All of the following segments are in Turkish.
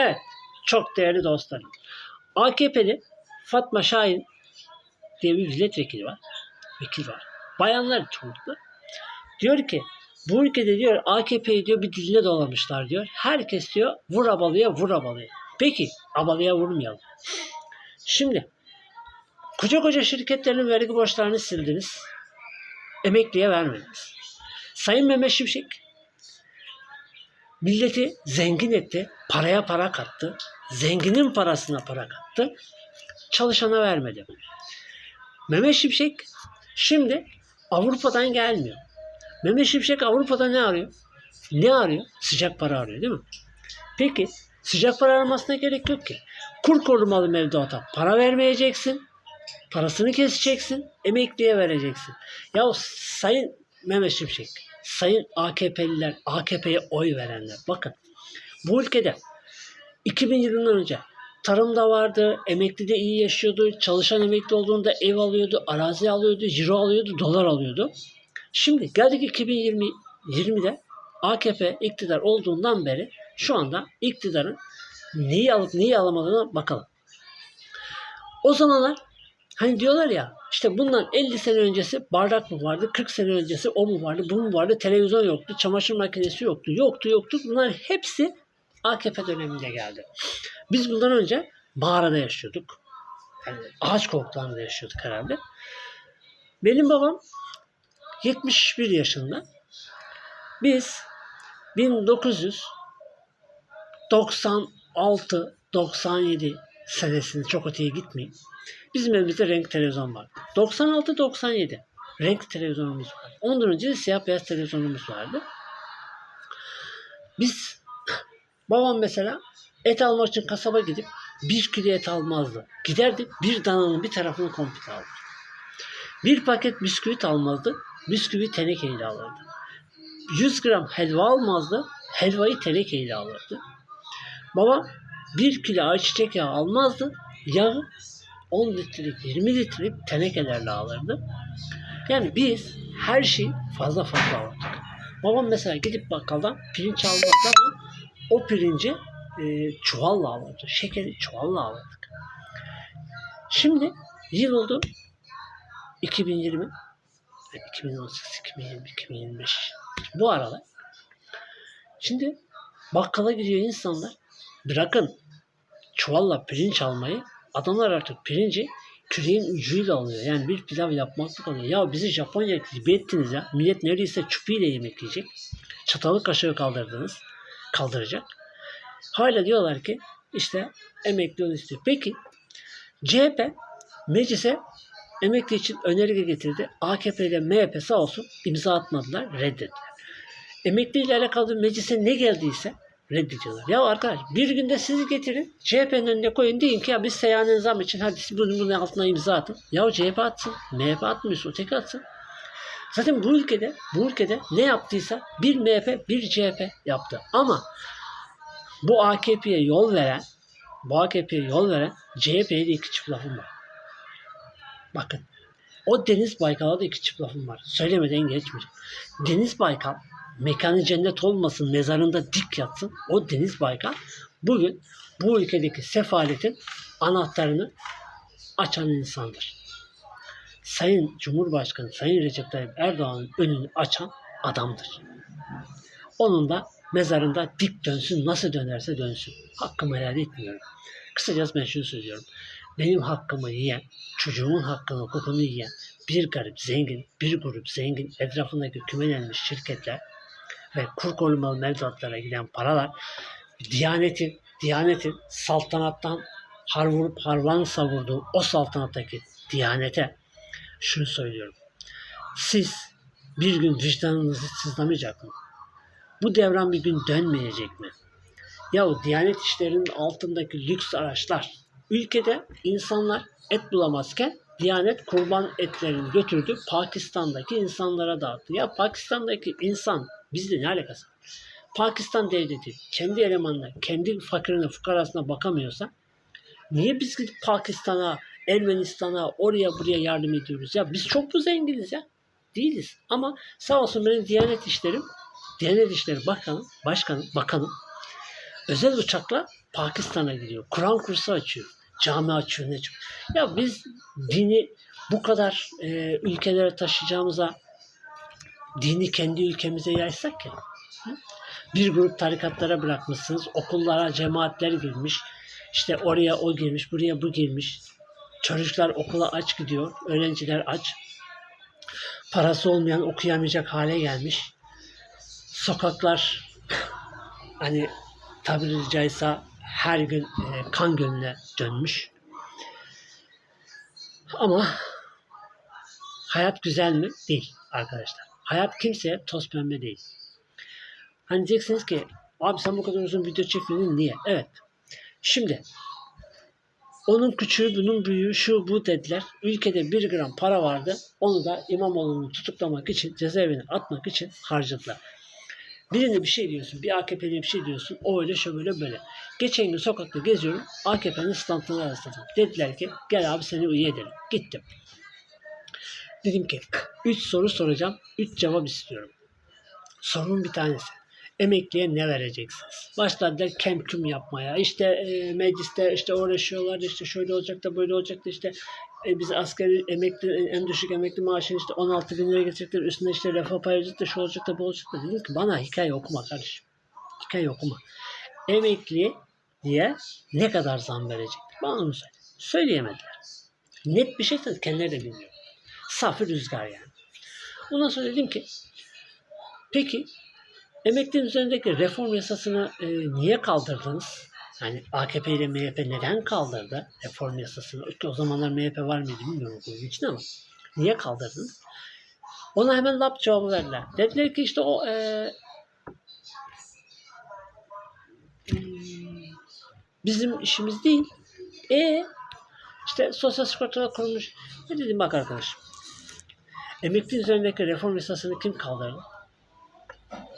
Evet, çok değerli dostlarım. AKP'li Fatma Şahin diye bir milletvekili var. Vekil var. Bayanlar çoğunlukla. Diyor ki bu ülkede diyor AKP'yi diyor bir diline dolamışlar diyor. Herkes diyor vur abalıya vur abalıya. Peki abalıya vurmayalım. Şimdi koca koca şirketlerin vergi borçlarını sildiniz. Emekliye vermediniz. Sayın Mehmet Şimşek milleti zengin etti. Paraya para kattı. Zenginin parasına para kattı. Çalışana vermedi. Mehmet Şimşek şimdi Avrupa'dan gelmiyor. Mehmet Şimşek Avrupa'da ne arıyor? Ne arıyor? Sıcak para arıyor değil mi? Peki sıcak para aramasına gerek yok ki. Kur korumalı mevduata para vermeyeceksin. Parasını keseceksin. Emekliye vereceksin. Ya sayın Mehmet Şimşek, sayın AKP'liler, AKP'ye oy verenler bakın. Bu ülkede 2000 yılından önce tarımda vardı, emekli de iyi yaşıyordu, çalışan emekli olduğunda ev alıyordu, arazi alıyordu, ciro alıyordu, dolar alıyordu. Şimdi geldik 2020 20'de AKP iktidar olduğundan beri şu anda iktidarın neyi alıp neyi alamadığına bakalım. O zamanlar hani diyorlar ya işte bundan 50 sene öncesi bardak mı vardı, 40 sene öncesi o mu vardı, bu mu vardı, televizyon yoktu, çamaşır makinesi yoktu, yoktu, yoktu. Bunlar hepsi AKP döneminde geldi. Biz bundan önce mağarada yaşıyorduk. Yani ağaç kovuklarında yaşıyorduk herhalde. Benim babam 71 yaşında. Biz 1996-97 senesinde çok öteye gitmeyeyim. Bizim evimizde renk televizyon vardı. 96-97 renk televizyonumuz vardı. Ondan önce de siyah beyaz televizyonumuz vardı. Biz babam mesela et almak için kasaba gidip bir kilo et almazdı. Giderdi bir dananın bir tarafını komple alırdı. Bir paket bisküvit almazdı. Bisküvi tenekeyle alırdı. 100 gram helva almazdı. Helvayı tenekeyle alırdı. Baba 1 kilo ayçiçek yağı almazdı. Yağı 10 litrelik 20 litrelik tenekelerle alırdı. Yani biz her şeyi fazla fazla alırdık. Babam mesela gidip bakkaldan pirinç almazdı ama o pirinci e, çuvalla alırdı. Şekeri çuvalla alırdık. Şimdi yıl oldu 2020 2018, 2020, 2025 bu aralar. Şimdi bakkala gidiyor insanlar. Bırakın çuvalla pirinç almayı. Adamlar artık pirinci küreğin ucuyla alıyor. Yani bir pilav yapmaklık alıyor. Ya bizi Japonya gibi ettiniz ya. Millet neredeyse çupiyle yemek yiyecek. Çatalı kaşığı kaldırdınız. Kaldıracak. Hala diyorlar ki işte emekli ol istiyor. Peki CHP meclise emekli için önerge getirdi. AKP ile MHP sağ olsun imza atmadılar, reddettiler. Emekli ile alakalı meclise ne geldiyse reddediyorlar. Ya arkadaş bir günde sizi getirin CHP'nin önüne koyun deyin ki ya biz seyyanen zam için hadi siz bunun, bunun altına imza atın. Ya CHP atsın, MHP atmıyorsa öteki atsın. Zaten bu ülkede bu ülkede ne yaptıysa bir MHP bir CHP yaptı. Ama bu AKP'ye yol veren bu AKP'ye yol veren CHP'ye de iki çift var. Bakın o Deniz Baykal'a da iki çift var. Söylemeden geçmeyeceğim. Deniz Baykal mekanı cennet olmasın mezarında dik yatsın. O Deniz Baykal bugün bu ülkedeki sefaletin anahtarını açan insandır. Sayın Cumhurbaşkanı Sayın Recep Tayyip Erdoğan'ın önünü açan adamdır. Onun da mezarında dik dönsün nasıl dönerse dönsün. Hakkımı helal etmiyorum. Kısacası ben şunu söylüyorum. Benim hakkımı yiyen, çocuğumun hakkını, hukukunu yiyen bir garip zengin, bir grup zengin etrafındaki kümelenmiş şirketler ve kur korumalı mevduatlara giden paralar Diyanet'in, Diyanet'in saltanattan har vurup harvan savurduğu o saltanattaki Diyanet'e şunu söylüyorum. Siz bir gün vicdanınızı sızlamayacak mı? Bu devran bir gün dönmeyecek mi? Yahu Diyanet işlerinin altındaki lüks araçlar ülkede insanlar et bulamazken Diyanet kurban etlerini götürdü Pakistan'daki insanlara dağıttı. Ya Pakistan'daki insan bizle ne alakası? Pakistan devleti kendi elemanına, kendi fakirine, fukarasına bakamıyorsa niye biz gidip Pakistan'a, Ermenistan'a, oraya buraya yardım ediyoruz? Ya biz çok mu zenginiz ya? Değiliz. Ama sağ olsun benim Diyanet işlerim, Diyanet İşleri Bakanı, Başkanı, Bakanım özel uçakla Pakistan'a gidiyor. Kur'an kursu açıyor. Cami açıyor ne çok. Ya biz dini bu kadar e, ülkelere taşıyacağımıza dini kendi ülkemize yaysak ya. Bir grup tarikatlara bırakmışsınız. Okullara cemaatler girmiş. İşte oraya o girmiş, buraya bu girmiş. Çocuklar okula aç gidiyor. Öğrenciler aç. Parası olmayan okuyamayacak hale gelmiş. Sokaklar hani tabiri caizse her gün e, kan gölüne dönmüş. Ama hayat güzel mi? Değil arkadaşlar. Hayat kimseye toz pembe değil. Hani diyeceksiniz ki abi sen bu kadar uzun video çekmedin niye? Evet. Şimdi onun küçüğü bunun büyüğü şu bu dediler. Ülkede bir gram para vardı. Onu da İmamoğlu'nu tutuklamak için cezaevine atmak için harcadılar. Birine bir şey diyorsun, bir AKP'liye bir şey diyorsun, o öyle şöyle böyle. Geçen gün sokakta geziyorum, AKP'nin standına rastladım. Dediler ki gel abi seni üye edelim. Gittim. Dedim ki 3 soru soracağım, 3 cevap istiyorum. Sorunun bir tanesi. Emekliye ne vereceksiniz? Başladılar kemküm yapmaya. İşte e, mecliste işte uğraşıyorlar. işte şöyle olacak da böyle olacak da işte e, biz asgari emekli en düşük emekli maaşını işte 16 bin liraya getirecekler. Üstüne işte refah payı da şu olacak da bu olacak da. Dedim ki bana hikaye okuma kardeşim. Hikaye okuma. Emekli diye ne kadar zam verecek? Bana onu söyle. Söyleyemediler. Net bir şey tabii kendileri de bilmiyor. Safı rüzgar yani. Ondan sonra dedim ki peki emeklinin üzerindeki reform yasasını e, niye kaldırdınız? Yani AKP ile MHP neden kaldırdı reform yasasını? O zamanlar MHP var mıydı bilmiyorum bunun için ama niye kaldırdınız? Ona hemen lap cevabı verdiler. Dediler ki işte o e, bizim işimiz değil. E işte sosyal sigortalar kurulmuş. Ne dedim bak arkadaşım. Emekli üzerindeki reform yasasını kim kaldırdı?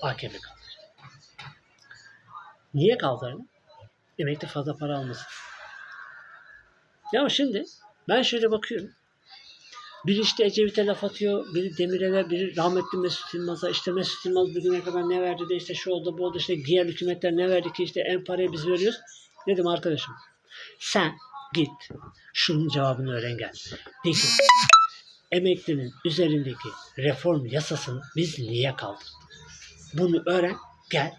AKP kaldırdı. Niye kaldırdı? Emekli fazla para almasın. Ya şimdi ben şöyle bakıyorum. Biri işte Ecevit'e laf atıyor, biri Demirel'e, biri rahmetli Mesut Yılmaz'a. İşte Mesut Yılmaz bugüne kadar ne verdi de işte şu oldu bu oldu işte diğer hükümetler ne verdi ki işte en parayı biz veriyoruz. Dedim arkadaşım sen git şunun cevabını öğren gel. De emeklinin üzerindeki reform yasasını biz niye kaldırdık? Bunu öğren gel.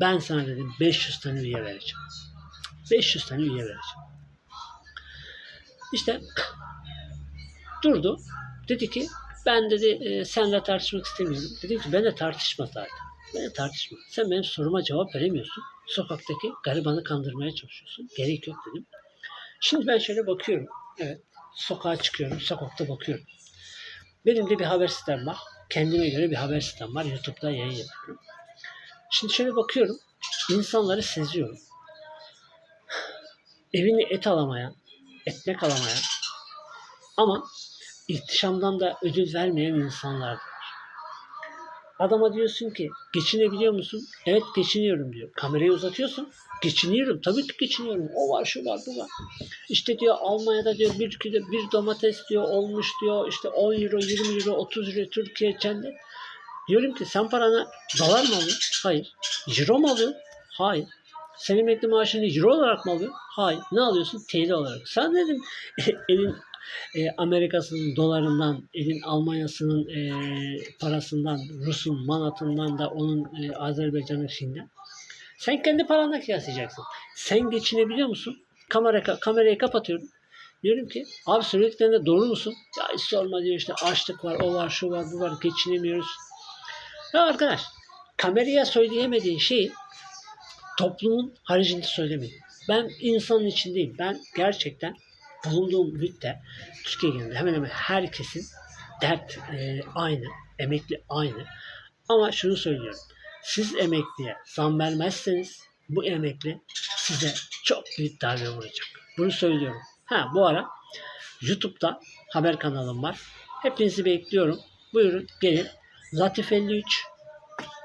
Ben sana dedim 500 tane üye vereceğim. 500 tane üye vereceğim. İşte durdu. Dedi ki ben dedi e, senle tartışmak istemiyorum. Dedim ki ben de tartışma zaten. Ben de tartışma. Sen benim soruma cevap veremiyorsun. Sokaktaki garibanı kandırmaya çalışıyorsun. Gerek yok dedim. Şimdi ben şöyle bakıyorum. Evet. Sokağa çıkıyorum. Sokakta bakıyorum. Benim de bir haber sitem var. Kendime göre bir haber sitem var. YouTube'da yayın yapıyorum. Şimdi şöyle bakıyorum. İnsanları seziyorum. Evini et alamayan, ekmek alamayan ama ihtişamdan da ödül vermeyen insanlar. Adama diyorsun ki geçinebiliyor musun? Evet geçiniyorum diyor. Kamerayı uzatıyorsun. Geçiniyorum. Tabii ki geçiniyorum. O var şu var bu var. İşte diyor Almanya'da diyor bir kilo bir domates diyor olmuş diyor işte 10 euro 20 euro 30 euro Türkiye çende. Diyorum ki sen paranı dolar mı alıyorsun? Hayır. Euro mu alıyorsun? Hayır. Sen emekli maaşını euro olarak mı alıyorsun? Hayır. Ne alıyorsun? TL olarak. Sen dedim elin e, Amerika'sının dolarından, elin Almanya'sının e, parasından, Rus'un manatından da onun e, Azerbaycan'ın şeyinden. Sen kendi paranla kıyaslayacaksın. Sen geçinebiliyor musun? Kamera, kamerayı kapatıyorum. Diyorum ki abi söylediklerinde doğru musun? Ya hiç sorma diyor işte açlık var, o var, şu var, bu var, geçinemiyoruz. Ya arkadaş kameraya söyleyemediğin şeyi toplumun haricinde söylemeyin. Ben insanın içindeyim. Ben gerçekten bulunduğum müddet Türkiye genelinde hemen hemen herkesin dert e, aynı, emekli aynı. Ama şunu söylüyorum. Siz emekliye zam vermezseniz bu emekli size çok büyük darbe vuracak. Bunu söylüyorum. Ha bu ara YouTube'da haber kanalım var. Hepinizi bekliyorum. Buyurun gelin. Latif 53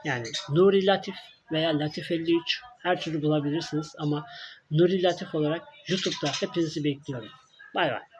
yani Nuri Latif veya Latif 53 her türlü bulabilirsiniz ama Nuri Latif olarak YouTube'da hepinizi bekliyorum. Bay bay.